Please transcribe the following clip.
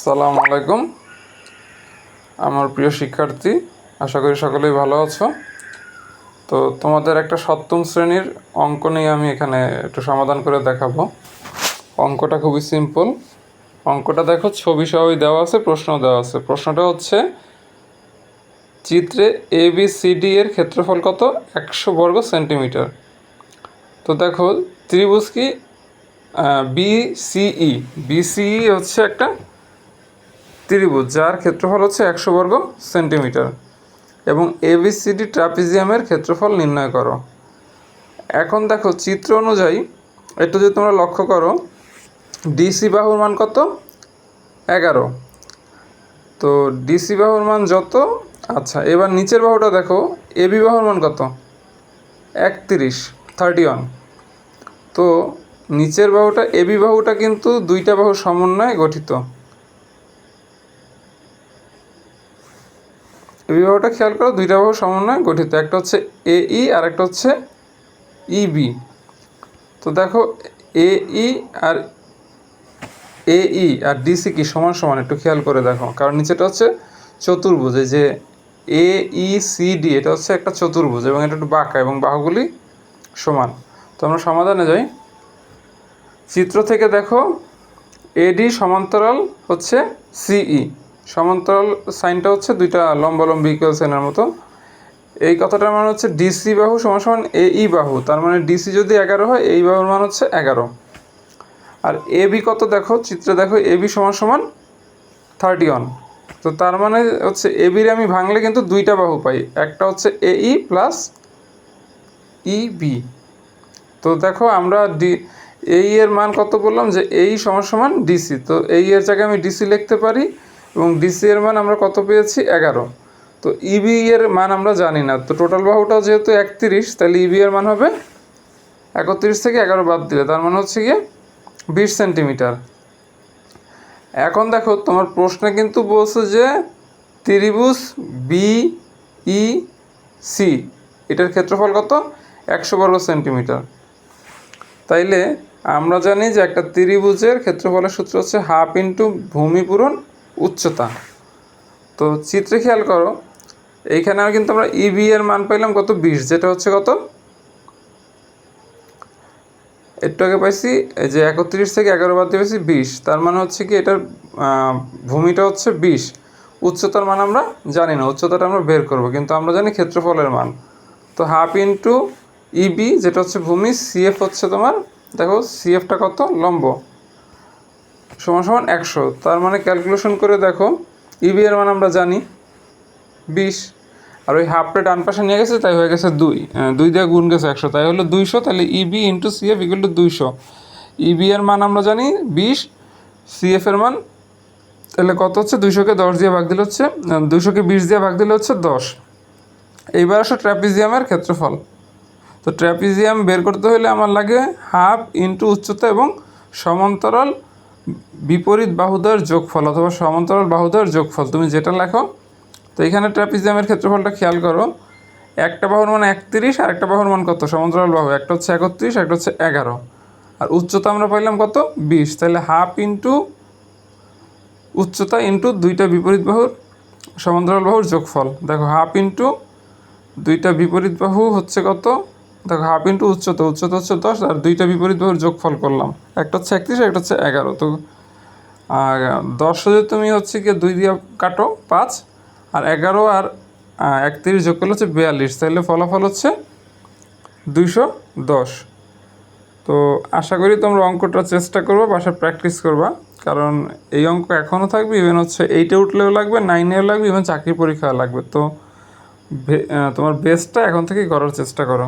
সালাম আলাইকুম। আমার প্রিয় শিক্ষার্থী, আশা করি সকলেই ভালো আছো। তো তোমাদের একটা সপ্তম শ্রেণির অঙ্ক নিয়ে আমি এখানে একটু সমাধান করে দেখাবো। অঙ্কটা খুবই সিম্পল। অঙ্কটা দেখো, ছবি সবই দেওয়া আছে প্রশ্ন দেওয়া আছে। প্রশ্নটা হচ্ছে, চিত্রে এ বি সি ডি এর ক্ষেত্রফল কত? একশো বর্গ সেন্টিমিটার। তো দেখো, ত্রিভুজ কি? বিসিই বিসিই হচ্ছে একটা ত্রিভুজ, যার ক্ষেত্রফল হচ্ছে একশো বর্গ সেন্টিমিটার। এবং এবিসিডি ট্রাপিজিয়ামের ক্ষেত্রফল নির্ণয় করো। এখন দেখো, চিত্র অনুযায়ী একটু যদি তোমরা লক্ষ্য করো ডিসি বাহুর মান কত? এগারো। তো ডিসি বাহুর মান যত? আচ্ছা এবার নিচের বাহুটা দেখো এবি বাহুর মান কত? একত্রিশ থার্টি ওয়ান তো নিচের বাহুটা এবি বাহুটা কিন্তু দুইটা বাহুর সমন্বয়ে গঠিত। বিবাহটা খেয়াল করো, দুইটা বাহু সমন্বয়ে গঠিত। একটা হচ্ছে এ ই আর একটা হচ্ছে ইবি তো দেখো, এ ই আর এ ই আর ডিসি কি সমান সমান, একটু খেয়াল করে দেখো। কারণ নিচেটা হচ্ছে চতুর্ভুজ যে এ ই সি ডি, এটা হচ্ছে একটা চতুর্ভুজ এবং এটা একটু বাঁকা এবং বাহুগুলি সমান। তো আমরা সমাধানে যাই। চিত্র থেকে দেখো এডি সমান্তরাল হচ্ছে সিই সমান্তরাল সাইনটা হচ্ছে দুইটা লম্বালম্বি ইকুয়াল সাইনের মতো। এই কথাটার মানে হচ্ছে ডিসি বাহু সমান সমান এই বাহু। তার মানে ডিসি যদি এগারো হয় এই বাহুর মান হচ্ছে এগারো। আর এ বি কত দেখো? চিত্রে দেখো এ বি সমান সমান থার্টি ওয়ান তো তার মানে হচ্ছে এ বির আমি ভাঙলে কিন্তু দুইটা বাহু পাই। একটা হচ্ছে এ ই প্লাস ই বি তো দেখো আমরা ডি এই এর মান কত বললাম যে এই সমান সমান ডিসি তো এই এর জায়গায় আমি ডিসি লিখতে পারি। এবং ডিসি এর মান আমরা কত পেয়েছি? এগারো। তো ইবি এর মান আমরা জানি না। তো টোটাল বাহুটাও যেহেতু একত্রিশ, তাহলে ইবি এর মান হবে একত্রিশ থেকে এগারো বাদ দিলে। তার মানে হচ্ছে গিয়ে বিশ সেন্টিমিটার। এখন দেখো, তোমার প্রশ্নে কিন্তু বলছে যে ত্রিভুজ বি ই সি এটার ক্ষেত্রফল কত? একশো বর্গ সেন্টিমিটার। তাইলে আমরা জানি যে একটা ত্রিভুজের ক্ষেত্রফলের সূত্র হচ্ছে হাফ ইন্টু ভূমি পূরণ উচ্চতা। তো চিত্রে খেয়াল করো, এইখানে আমি কিন্তু আমরা ইবি এর মান পাইলাম কত বিশ, যেটা হচ্ছে কত? একটু আগে পাইছি যে একত্রিশ থেকে এগারো বাদ দিয়ে পাইছি বিশ, তার মানে হচ্ছে কি এটার ভূমিটা হচ্ছে বিশ। উচ্চতার মান আমরা জানি না, উচ্চতাটা আমরা বের করব, কিন্তু আমরা জানি ক্ষেত্রফলের মান। তো হাফ ইন্টু ইবি যেটা হচ্ছে ভূমি সিএফ হচ্ছে তোমার, দেখো সিএফটা কত? লম্ব। সমান সমান একশো। তার মানে ক্যালকুলেশন করে দেখো ইবি এর মান আমরা জানি বিশ। আর ওই হাফটা ডান পাশে নিয়ে গেছে, তাই হয়ে গেছে দুই। দুই দিয়ে গুণ গেছে একশো, তাই হলো দুইশো, তাহলে EB into CF equal to দুইশো। ইবি মান আমরা জানি বিশ সিএফ এর মান তাহলে কত হচ্ছে? দুইশোকে দশ দিয়ে ভাগ দিলে হচ্ছে দুইশোকে বিশ দিয়ে ভাগ দিলে হচ্ছে দশ। এইবার আসো ট্র্যাপিজিয়ামের ক্ষেত্রফল। তো ট্র্যাপিজিয়াম বের করতে হলে আমার লাগে হাফ ইন্টু উচ্চতা এবং সমান্তরাল বিপরীত বাহুদ্বয়ের যোগফল অথবা সমান্তরাল বাহুদ্বয়ের যোগফল, তুমি যেটা লেখো, তো এখানে ট্র্যাপিজিয়ামের ক্ষেত্রফলটা খেয়াল করো। একটা বাহুর মান একত্রিশ আর একটা বাহুর মান কত? সমান্তরাল বাহু। একটা হচ্ছে একত্রিশ, একটা হচ্ছে এগারো। আর উচ্চতা আমরা পাইলাম কত? বিশ। তাহলে হাফ ইন্টু উচ্চতা ইন্টু দুইটা বিপরীত বাহুর সমান্তরাল বাহুর যোগফল। দেখো, হাফ ইন্টু দুইটা বিপরীত বাহু হচ্ছে কত? দেখো হাফ ইন্টু উচ্চতা উচ্চতা হচ্ছে দশ আর দুইটা বিপরীত বাহুর যোগফল করলাম। একটা হচ্ছে একত্রিশ একটা হচ্ছে এগারো। তো আর দশ যদি তুমি হচ্ছে কি দুই দিয়ে কাটো, পাঁচ, আর এগারো আর একত্রিশ যোগ করলে হচ্ছে বিয়াল্লিশ। তাহলে ফলাফল হচ্ছে দুইশো দশ। তো আশা করি তোমরা অঙ্কটা চেষ্টা করব বাসায় প্র্যাকটিস করবা, কারণ এই অঙ্ক এখনও থাকবে ইভেন হচ্ছে এইটে উঠলেও লাগবে নাইনেও লাগবে ইভেন চাকরি পরীক্ষা লাগবে। তো তোমার বেস্টটা এখন থেকেই করার চেষ্টা করো।